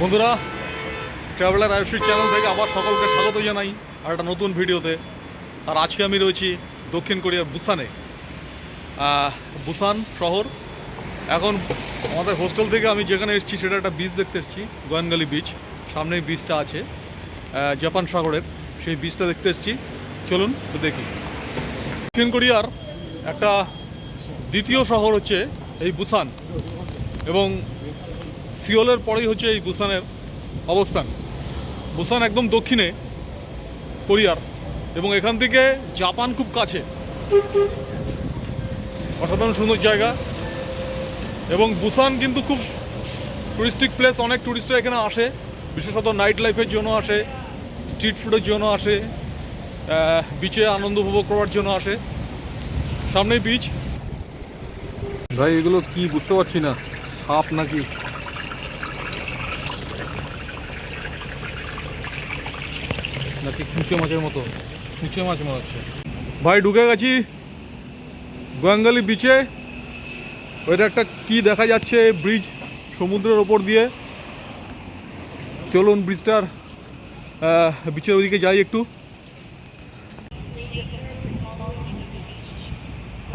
বন্ধুরা traveller Ayushi channel থেকে আবার সকলকে স্বাগত জানাই আর একটা নতুন ভিডিওতে। আর আজকে আমি রয়েছি দক্ষিণ কোরিয়ার বুসানে। বুসান শহর। এখন আমাদের হোস্টেল থেকে আমি যেখানে এসেছি সেটা একটা বিচ দেখতে এসেছি, গোয়ানগালি বিচ সামনেই বিচটা আছে জাপান সাগরের। সেই বিচটা দেখতে এসেছি। চলুন দেখি। দক্ষিণ কোরিয়ার একটা দ্বিতীয় শহর হচ্ছে এই বুসান। এবং সিওলের পরেই হচ্ছে এই বুসানের অবস্থান। বুসান একদম দক্ষিণে, কোরিয়ার, এবং এখান থেকে জাপান খুব কাছে। অসাধারণ সুন্দর জায়গা। এবং বুসান কিন্তু খুব টুরিস্টিক প্লেস অনেক টুরিস্টরা এখানে আসে। বিশেষত নাইট লাইফের জন্য আসে স্ট্রিট ফুডের জন্য আসে বিচে আনন্দ উপভোগ করার জন্য আসে। সামনেই বিচ ভাই, এগুলো কি বুঝতে পারছি না। সাপ নাকি? নাকি কুচে মাছের মতো? কুচে মাছ মনে হচ্ছে। ভাই, ঢুকে গেছি। গোয়াঙ্গালি বিচে ওইটা একটা কি দেখা যাচ্ছে ব্রিজ সমুদ্রের ওপর দিয়ে। চলুন ব্রিজটার বিচের ওইদিকে যাই একটু।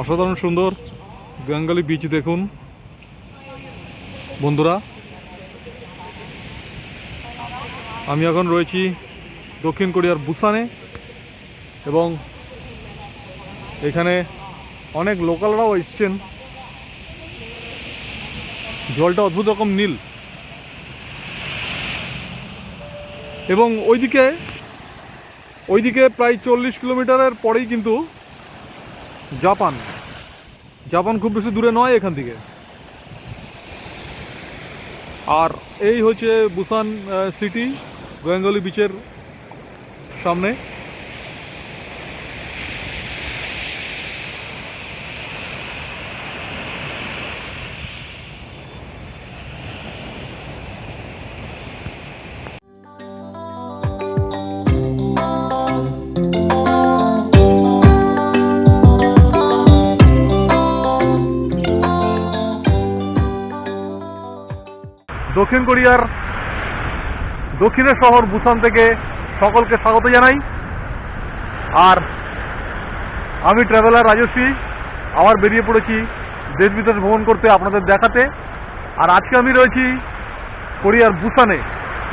অসাধারণ সুন্দর গোয়াঙ্গালি বিচ দেখুন। বন্ধুরা, আমি এখন রয়েছি দক্ষিণ কোরিয়ার বুসানে এবং এখানে অনেক লোকালরাও এসছেন। জলটা অদ্ভুত রকম নীল। এবং ওইদিকে ওইদিকে প্রায় চল্লিশ কিলোমিটারের পরেই কিন্তু জাপান। জাপান খুব বেশি দূরে নয় এখান থেকে। আর এই হচ্ছে বুসান সিটি গোয়াঙ্গলি বিচের সামনে। দক্ষিণ কোরিয়ার দক্ষিণের শহর বুসান থেকে সকলকে স্বাগত জানাই। আর আমি ট্রাভেলার রাজস্বী আবার বেরিয়ে পড়েছি দেশ বিদেশ ভ্রমণ করতে আপনাদের দেখাতে। আর আজকে আমি রয়েছি কোরিয়ার বুসানে।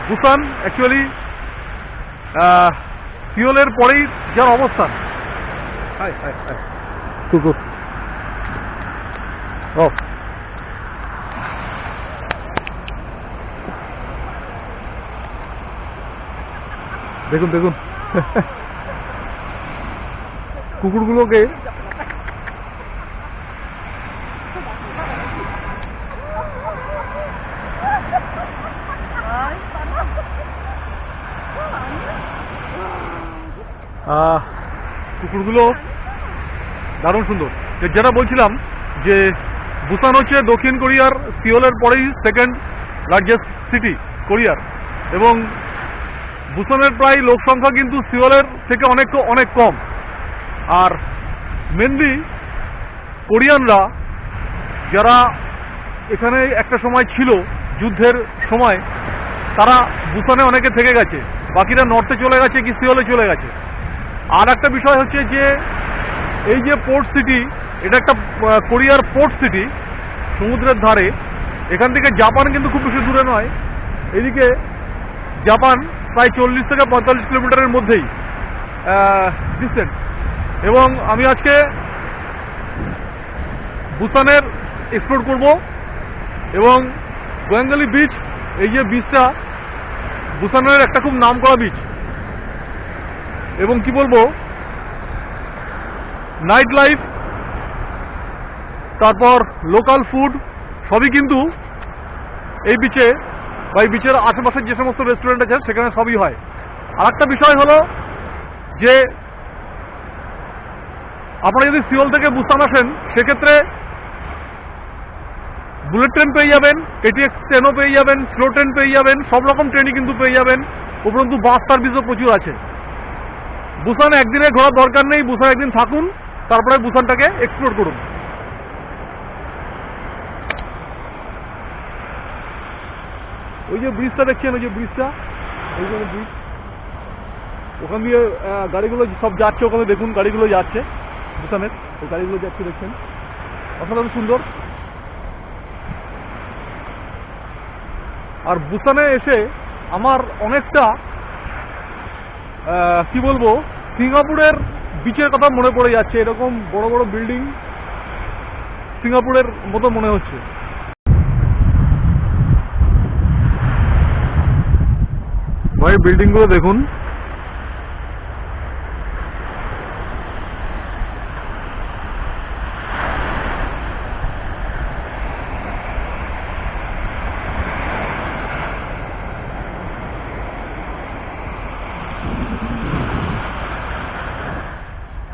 বুসান অ্যাকচুয়ালি সিওলের পরেই যার অবস্থান। Hi hi hi. ও। দেখুন দেখুন। কুকুরগুলোকে কুকুরগুলো দারুণ সুন্দর। যেটা বলছিলাম যে বুসান হচ্ছে দক্ষিণ কোরিয়ার, সিওলের পরেই সেকেন্ড লার্জেস্ট সিটি কোরিয়ার। এবং বুসানের প্রায় লোক সংখ্যা কিন্তু সিওলের থেকে অনেক অনেক কম। আর মেনলি কোরিয়ানরা যারা এখানে একটা সময় ছিল, যুদ্ধের সময়, তারা বুসানে অনেকে থেকে গেছে। বাকিরা নর্থে চলে গেছে কি সিওলে চলে গেছে। আর একটা বিষয় হচ্ছে যে, এই যে পোর্ট সিটি এটা একটা কোরিয়ার পোর্ট সিটি সমুদ্রের ধারে। এখান থেকে জাপান কিন্তু খুব বেশি দূরে নয়। এদিকে জাপান প্রায় চল্লিশ থেকে পঁয়তাল্লিশ কিলোমিটারের মধ্যেই ডিস্টেন্স এবং আমি আজকে বুসানের এক্সপ্লোর করব এবং গোয়াঙ্গালি বিচ এই যে বিচটা বুসানের একটা খুব নাম করা বিচ এবং কি বলব নাইট লাইফ তারপর লোকাল ফুড সবই কিন্তু এই বিচে বা এই বিচের আশেপাশের যে সমস্ত রেস্টুরেন্ট আছে, সেখানে সবই হয়। আর একটা বিষয় হলো যে, আপনারা যদি সিওল থেকে বুসান আসেন, সেক্ষেত্রে বুলেট ট্রেন পেয়ে যাবেন কেটিএক্স ট্রেনও পেয়ে যাবেন স্লো ট্রেন পেয়ে যাবেন, সব রকম ট্রেনই কিন্তু পেয়ে যাবেন, উপরন্তু বাস সার্ভিসও প্রচুর আছে। বুসান একদিনে ঘোরার দরকার নেই বুসান একদিন থাকুন, তারপরে বুসানটাকে এক্সপ্লোর করুন। ওই যে ব্রিজটা দেখছেন? ওই যে ব্রিজটা ওই যে ব্রিজ ওখান দিয়ে গাড়িগুলো সব যাচ্ছে ওখানে। দেখুন, গাড়িগুলো যাচ্ছে। ভুটানের ওই গাড়িগুলো যাচ্ছে দেখছেন? অসাধারণ সুন্দর। আর বুসানে এসে আমার অনেকটা কি বলব, সিঙ্গাপুরের বিচের কথা মনে পড়ে যাচ্ছে। এরকম বড় বড় বিল্ডিং সিঙ্গাপুরের মতো মনে হচ্ছে। ভাই বিল্ডিংগুলো দেখুন।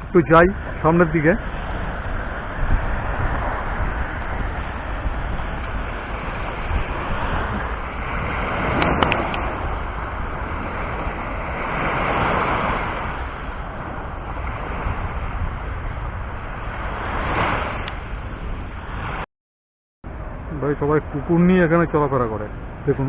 একটু যাই সামনের দিকে ভাই সবাই কুকুর নিয়ে এখানে চলাফেরা করে। দেখুন।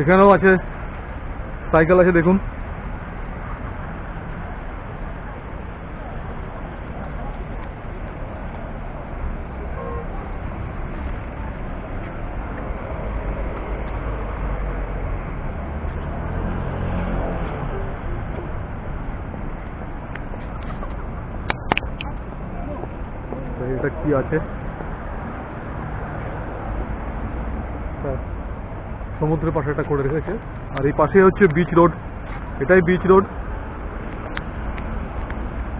এখানেও আছে। সাইকেল আছে দেখুন। কি আছে? সমুদ্রের পাশে এটা করে রেখেছে। আর এই পাশে হচ্ছে বিচ রোড এটাই বিচ রোড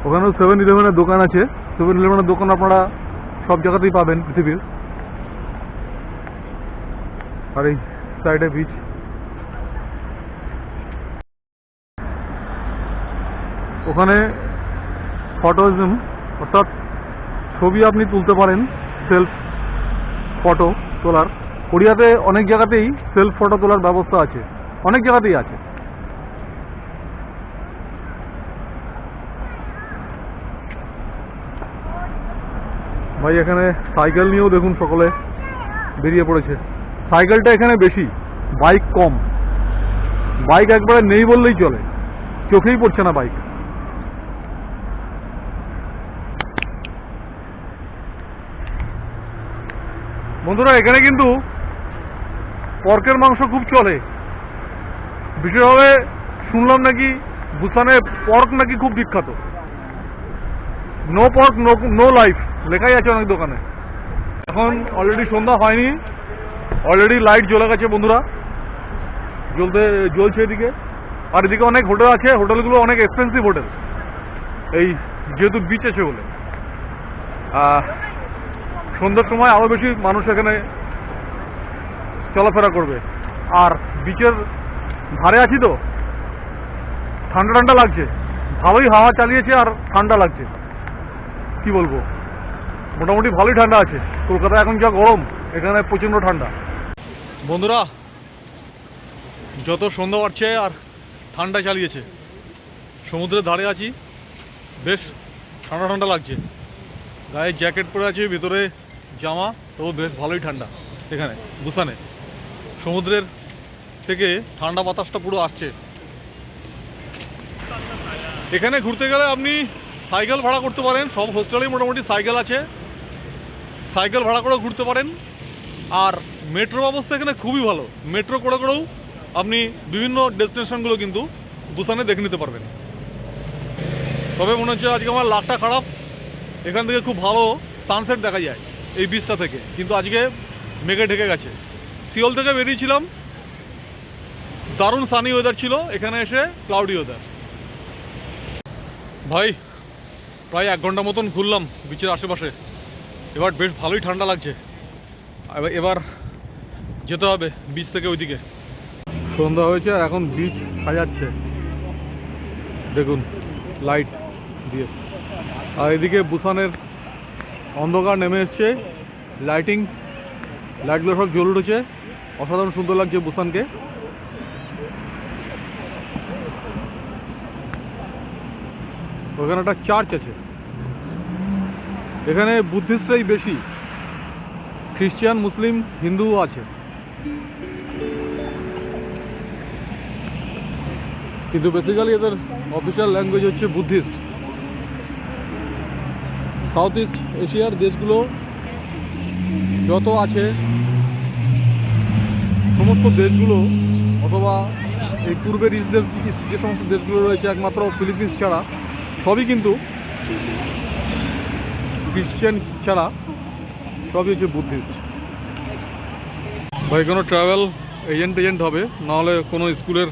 ওখানেও সেভেন ইলেভেনের দোকান আছে। সেভেন ইলেভেনের দোকান আপনারা সব জায়গাতেই পাবেন পৃথিবীর। আর এই সাইডে বিচ ওখানে ফটোজম অর্থাৎ ছবি আপনি তুলতে পারেন সেলফ ফটো তোলার। কোরিয়াতে অনেক জায়গাতেই সেলফ ফটো তোলার ব্যবস্থা আছে। অনেক জায়গাতেই আছে। ভাই, এখানে সাইকেল নিয়েও দেখুন সকলে বেরিয়ে পড়েছে। সাইকেলটা এখানে বেশি বাইক কম। বাইক একবারে নেই বললেই চলে। চোখেই পড়ছে না বাইক বন্ধুরা, এখানে কিন্তু পর্কের মাংস খুব চলে। বিশেষভাবে শুনলাম নাকি বুসানে পর্ক নাকি খুব বিখ্যাত। No pork no no life লেখাই আছে অনেক দোকানে। এখন অলরেডি সন্ধ্যা হয়নি অলরেডি লাইট জ্বলে গেছে বন্ধুরা। জ্বলতে, জ্বলছে এদিকে। আর এদিকে অনেক হোটেল আছে, হোটেলগুলো অনেক এক্সপেন্সিভ হোটেল। এই যেহেতু বিচ আছে বলে। সন্ধ্যার সময় আরও বেশি মানুষ এখানে চলাফেরা করবে। আর বিচের ধারে আছি তো, ঠান্ডা ঠান্ডা লাগছে। ভালোই হাওয়া চালিয়েছে আর ঠান্ডা লাগছে। কি বলব? মোটামুটি ভালোই ঠান্ডা আছে। কলকাতায় এখন যা গরম, এখানে প্রচণ্ড ঠান্ডা। বন্ধুরা, যত সন্ধ্যা বাড়ছে আর ঠান্ডা চালিয়েছে, সমুদ্রের ধারে আছি, বেশ ঠান্ডা ঠান্ডা লাগছে। গায়ে জ্যাকেট পরে আছে, ভিতরে জামা তো বেশ ভালোই ঠান্ডা এখানে, বুসানে। সমুদ্রের থেকে ঠান্ডা বাতাসটা পুরো আসছে। এখানে ঘুরতে গেলে আপনি সাইকেল ভাড়া করতে পারেন, সব হোস্টেলেই মোটামুটি সাইকেল আছে। সাইকেল ভাড়া করে ঘুরতে পারেন। আর মেট্রো ব্যবস্থা এখানে খুবই ভালো। মেট্রো করে করেও আপনি বিভিন্ন ডেস্টিনেশনগুলো কিন্তু বুসানে দেখে নিতে পারবেন। তবে মনে হচ্ছে আজকে আমার লাকটা খারাপ। এখান থেকে খুব ভালো সানসেট দেখা যায়। এই বিচটা থেকে। কিন্তু আজকে মেঘে ঢেকে গেছে। সিওল থেকে বেরিয়েছিলাম। দারুণ সানি ওয়েদার ছিল। এখানে এসে ক্লাউডি ওয়েদার ভাই, প্রায় এক ঘণ্টা মতন ঘুরলাম বিচের আশেপাশে। এবার বেশ ভালোই ঠান্ডা লাগছে। এবার- এবার যেতে হবে বিচ থেকে ওইদিকে। সন্ধ্যা হয়েছে আর এখন বিচ সাজাচ্ছে। দেখুন লাইট দিয়ে। আর এদিকে বুসানের অন্ধকার নেমে এসছে। লাইটিংস লাইটগুলো সব জ্বলে উঠেছে। অসাধারণ সুন্দর লাগছে বুসানকে ওখানে একটা চার্চ আছে। এখানে বুদ্ধিস্টরাই বেশি। খ্রিস্টান মুসলিম হিন্দুও আছে। কিন্তু বেসিক্যালি এদের অফিসিয়াল ল্যাঙ্গুয়েজ হচ্ছে বুদ্ধিস্ট সাউথ ইস্ট এশিয়ার দেশগুলো যত আছে, সমস্ত দেশগুলো অথবা এই পূর্বের ইস্টদের ইস্ট যে সমস্ত দেশগুলো রয়েছে, একমাত্র ফিলিপিন্স ছাড়া, সবই কিন্তু খ্রিশ্চান ছাড়া সবই হচ্ছে বুদ্ধিস্ট। ভাই, কোনো ট্রাভেল এজেন্ট এজেন্ট হবে, নাহলে কোনো স্কুলের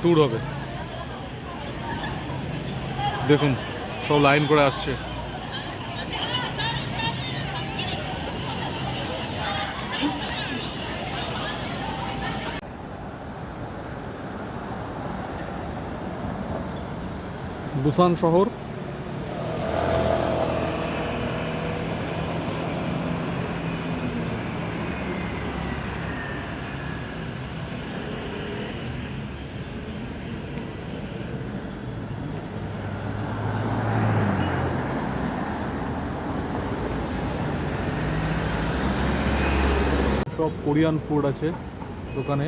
ট্যুর হবে। দেখুন, সব লাইন করে আসছে। বুসান শহর। সব কোরিয়ান ফুড আছে দোকানে।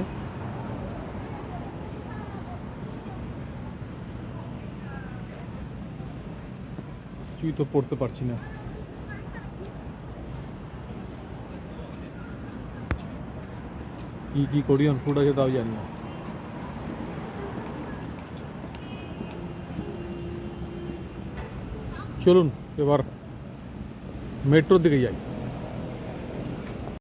কিছুই তো পড়তে পারছি না। কি কি কোরিয়ান ফুড আছে তাও জানি না। চলুন, এবার মেট্রোর দিকে যাই।